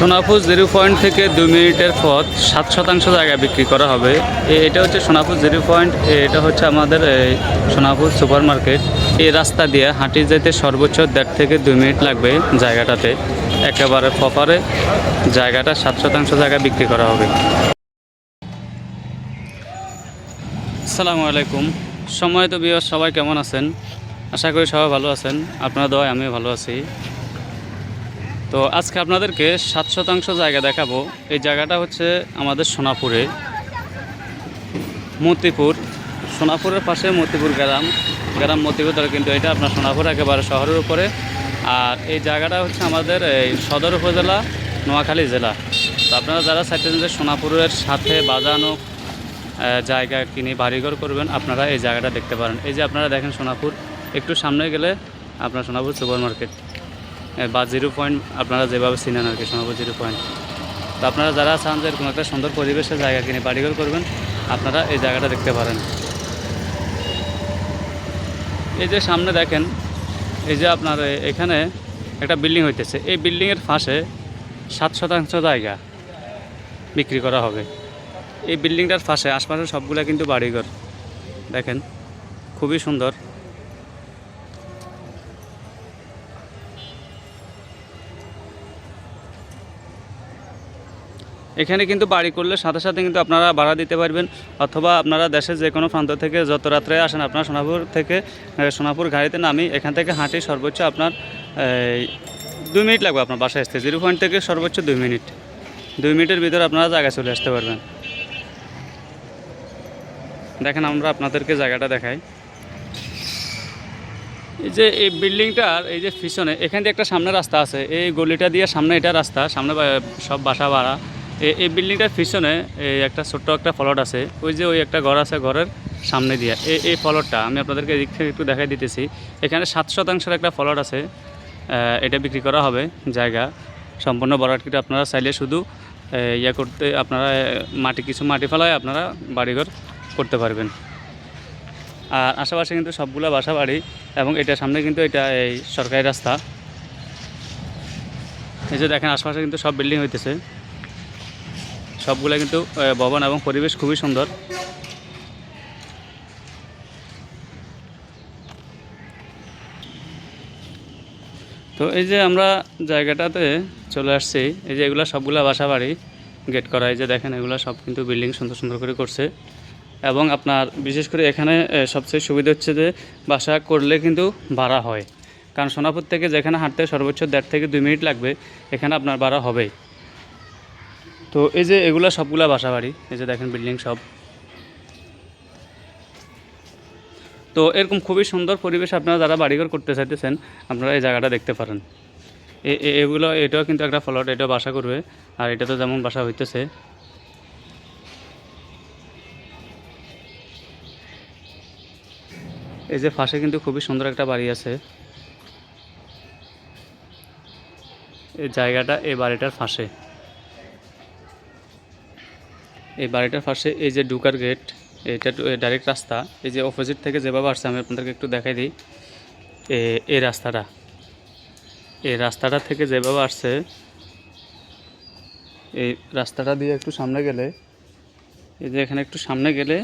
Sonapur zero point থেকে দুই মিনিটের পথ সাত শতাংশ জায়গা বিক্রি করা হবে। এটা হচ্ছে সোনাপুর জিরো পয়েন্ট এটা হচ্ছে আমাদের এই সোনাপুর সুপার মার্কেট এই রাস্তা দিয়ে হাঁটি যেতে সর্বোচ্চ দেড় থেকে দুই মিনিট লাগবে জায়গাটাতে। একেবারে প্রপারে জায়গাটা সাত শতাংশ জায়গা বিক্রি করা হবে। আসসালামু আলাইকুম। সময় তো বিয়ার, সবাই কেমন আছেন? আশা করি সবাই ভালো আছেন। আপনার দয় আমিও ভালো আছি। তো আজকে আপনাদেরকে সাত শতাংশ জায়গা দেখাবো। এই জায়গাটা হচ্ছে আমাদের সোনাপুরে। মতিপুর। সোনাপুরের পাশে মতিপুর গ্রাম। গ্রাম মতিপুর কিন্তু এটা আপনার সোনাপুর একেবারে শহরের উপরে। আর এই জায়গাটা হচ্ছে আমাদের এই সদর উপজেলা, নোয়াখালী জেলা। তো আপনারা যারা চাইতেছেন যে সোনাপুরের সাথে বাজানো জায়গা কিনে বাড়িঘর করবেন, আপনারা এই জায়গাটা দেখতে পারেন। এই যে আপনারা দেখেন সোনাপুর, একটু সামনে গেলে আপনার সোনাপুর সুপার মার্কেট বা জিরো পয়েন্ট আপনারা যেভাবে চিনেন আর কি সোনাপুর জিরো পয়েন্ট তো আপনারা যারা চান যে এরকম একটা সুন্দর পরিবেশে জায়গা কিনে বাড়িঘর করবেন, আপনারা এই জায়গাটা দেখতে পারেন। এই যে সামনে দেখেন, এই যে আপনার এখানে একটা বিল্ডিং হইতেছে। এই বিল্ডিংয়ের পাশে সাত শতাংশ জায়গা বিক্রি করা হবে। এই বিল্ডিংটার পাশে আশপাশের সবগুলা কিন্তু বাড়িঘর। দেখেন, খুবই সুন্দর। এখানে কিন্তু বাড়ি করলে সাথে সাথে কিন্তু আপনারা ভাড়া দিতে পারবেন, অথবা আপনারা দেশের যে কোনো প্রান্ত থেকে যত রাত্রে আসেন আপনার সোনাপুর থেকে সোনাপুর গাড়িতে নামি এখান থেকে হাঁটি সর্বোচ্চ আপনার দুই মিনিট লাগবে আপনার বাসায় আসতে। জিরো পয়েন্ট থেকে সর্বোচ্চ দুই মিনিট। দুই মিনিটের ভিতরে আপনারা জায়গায় চলে আসতে পারবেন। দেখেন আমরা আপনাদেরকে জায়গাটা দেখাই। এই যে এই বিল্ডিংটার এই যে পিছনে, এখান দিয়ে একটা সামনে রাস্তা আছে। এই গলিটা দিয়ে সামনে এটা রাস্তা, সামনে সব বাসা ভাড়া। এই বিল্ডিংটার পিছনে এই একটা ছোট্ট একটা ফলট আছে। ওই যে ওই একটা ঘর আছে ঘরের সামনে দিয়ে। এই এই ফলটটা আমি আপনাদেরকে এদিক থেকে একটু দেখাই দিতেছি। এখানে সাত শতাংশের একটা ফলট আছে। এটা বিক্রি করা হবে জায়গা। সম্পূর্ণ বরাটকিটা আপনারা চাইলে শুধু ইয়ে করতে আপনারা মাটি, কিছু মাটি ফেলায় আপনারা বাড়িঘর করতে পারবেন। আর আশেপাশে কিন্তু সবগুলো বাসা বাড়ি এবং এটার সামনে কিন্তু এটা এই সরকারি রাস্তা। এই যে দেখেন, আশেপাশে কিন্তু সব বিল্ডিং হইতেছে। সবগুলো কিন্তু ভবন এবং পরিবেশ খুবই সুন্দর। তো এই যে আমরা জায়গাটাতে চলে আসছি, এই যে এগুলো সবগুলো বাসা বাড়ি গেট করা, এই যে দেখেন এগুলো সব কিন্তু বিল্ডিং সুন্দর সুন্দর করে করছে। এবং আপনার, বিশেষ করে এখানে সবচেয়ে সুবিধা হচ্ছে যে বাসা করলে কিন্তু ভাড়া হয়। কারণ সোনাপুর থেকে যেখানে হাঁটতে সর্বোচ্চ দেড় থেকে দুই মিনিট লাগবে, এখানে আপনার ভাড়া হবেই। তো এই যে এগুলো সবগুলা বাসা বাড়ি, এই যে দেখেন বিল্ডিং সব। তো এরকম খুবই সুন্দর পরিবেশ আপনারা যারা বাড়িঘর করতে চাইতেছেন, আপনারা এই জায়গাটা দেখতে পারেন। এগুলো, এটাও কিন্তু একটা ফলট, এটাও বাসা করবে, আর এটা তো যেমন বাসা হইতেছে। এই যে ফাঁসে কিন্তু খুবই সুন্দর একটা বাড়ি আছে। এই জায়গাটা, এই বাড়িটার পাশে এই বাড়িটার পাশে এই যে ডুকার গেট এটা ডাইরেক্ট রাস্তা। এই যে অপোজিট থেকে যেভাবে আসছে, আমি আপনাদেরকে একটু দেখাই দিই। এই রাস্তাটা। এই রাস্তাটা থেকে যেভাবে আসছে, এই রাস্তাটা দিয়ে একটু সামনে গেলে, এই যে এখানে একটু সামনে গেলে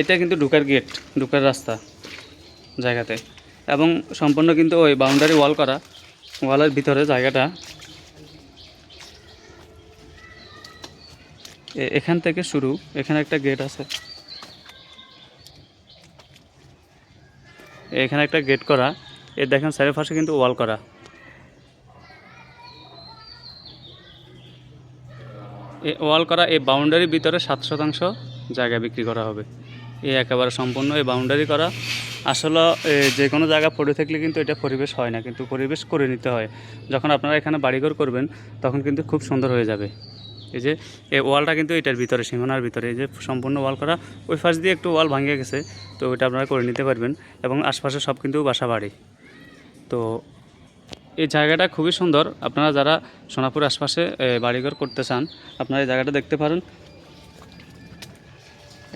এটা কিন্তু ঢুকার গেট ঢুকার রাস্তা জায়গাতে। এবং সম্পূর্ণ কিন্তু ওই বাউন্ডারি ওয়াল করা ওয়ালের ভিতরে জায়গাটা। এখান থেকে শুরু এখানে একটা গেট আছে। এখানে একটা গেট করা এ দেখেন চারিপাশে কিন্তু ওয়াল করা। এই ওয়াল করা এই বাউন্ডারির ভিতরে সাত শতাংশ জায়গা বিক্রি করা হবে। এই একেবারে সম্পূর্ণ এই বাউন্ডারি করা। আসলে এ, যে কোনো জায়গা পড়ে থাকলে কিন্তু এটা পরিবেশ হয় না কিন্তু পরিবেশ করে নিতে হয়। যখন আপনারা এখানে বাড়িঘর করবেন তখন কিন্তু খুব সুন্দর হয়ে যাবে। এই যে, এই ওয়ালটা কিন্তু এটার ভিতরে, সীমানার ভিতরে, এই যে সম্পূর্ণ ওয়াল করা, ওই পাশ দিয়ে একটু ওয়াল ভাঙিয়ে গেছে, তো ওইটা আপনারা করে নিতে পারবেন এবং আশপাশে সব কিন্তু বাসা বাড়ি। তো এই জায়গাটা খুবই সুন্দর, আপনারা যারা সোনাপুর আশপাশে বাড়িঘর করতে চান, আপনারা এই জায়গাটা দেখতে পারেন।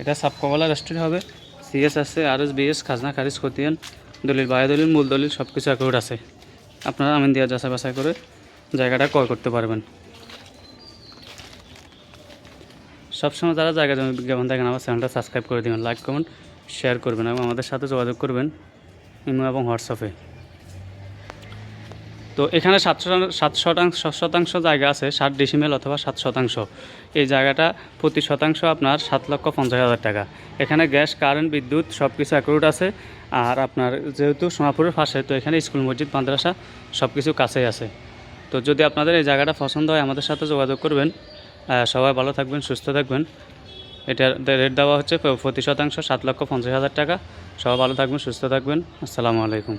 এটা সাবকমলা রেস্টুরেন্ট হবে সিএস আছে আর এস বিএস খাজনা, খারিজ, খতিয়ান, দলিল বায়ু দলিল মূল দলিল সব কিছু অ্যাকাউন্ট আছে। আপনারা আমিন দিয়া যাচাই বাছাই করে জায়গাটা ক্রয় করতে পারবেন। সবসময় যারা জায়গা জমি বিজ্ঞাপন দেখেন, আমার চ্যানেলটা সাবস্ক্রাইব করে দেবেন লাইক কমেন্ট শেয়ার করবেন এবং আমাদের সাথে যোগাযোগ করবেন ইমো এবং হোয়াটসঅ্যাপে। তো এখানে সাত শতাংশ সাত শতাংশ শতাংশ জায়গা আছে, ষাট ডিসিমেল অথবা সাত শতাংশ। এই জায়গাটা প্রতি শতাংশ আপনার সাত লক্ষ পঞ্চাশ হাজার টাকা। এখানে গ্যাস কারেন্ট বিদ্যুৎ সব কিছু অ্যাকুরেট আছে। আর আপনার যেহেতু সোনাপুরের পাশে, তো এখানে স্কুল, মসজিদ, মাদ্রাসা সব কিছু কাছেই আছে। তো যদি আপনাদের এই জায়গাটা পছন্দ হয়, আমাদের সাথে যোগাযোগ করবেন। সবাই ভালো থাকবেন, সুস্থ থাকবেন। এটার রেট দেওয়া হচ্ছে প্রতি শতাংশ সাত লক্ষ পঞ্চাশ হাজার টাকা। সবাই ভালো থাকবেন, সুস্থ থাকবেন। আসসালামু আলাইকুম।